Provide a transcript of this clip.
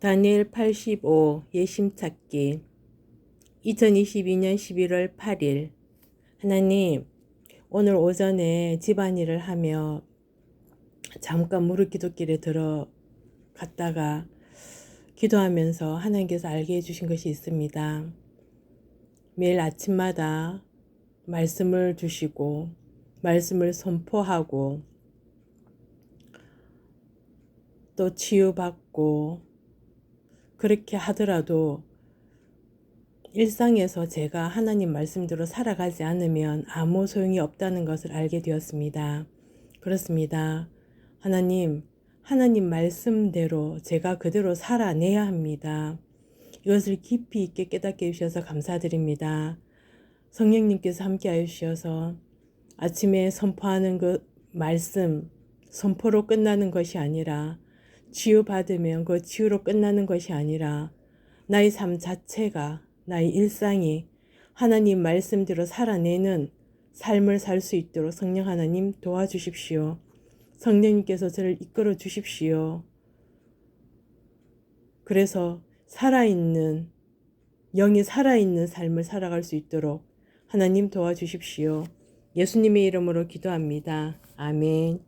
다니엘 85 예심 찾기 2022년 11월 8일 하나님 오늘 오전에 집안일을 하며 잠깐 무릎 기도길에 들어갔다가 기도하면서 하나님께서 알게 해주신 것이 있습니다. 매일 아침마다 말씀을 주시고 말씀을 선포하고 또 치유받고 그렇게 하더라도 일상에서 제가 하나님 말씀대로 살아가지 않으면 아무 소용이 없다는 것을 알게 되었습니다. 그렇습니다. 하나님, 하나님 말씀대로 제가 그대로 살아내야 합니다. 이것을 깊이 있게 깨닫게 해주셔서 감사드립니다. 성령님께서 함께하여 주셔서 아침에 선포하는 그 말씀, 선포로 끝나는 것이 아니라 치유받으면 그 치유로 끝나는 것이 아니라 나의 삶 자체가 나의 일상이 하나님 말씀대로 살아내는 삶을 살 수 있도록 성령 하나님 도와주십시오. 성령님께서 저를 이끌어 주십시오. 그래서 살아있는, 영이 살아있는 삶을 살아갈 수 있도록 하나님 도와주십시오. 예수님의 이름으로 기도합니다. 아멘.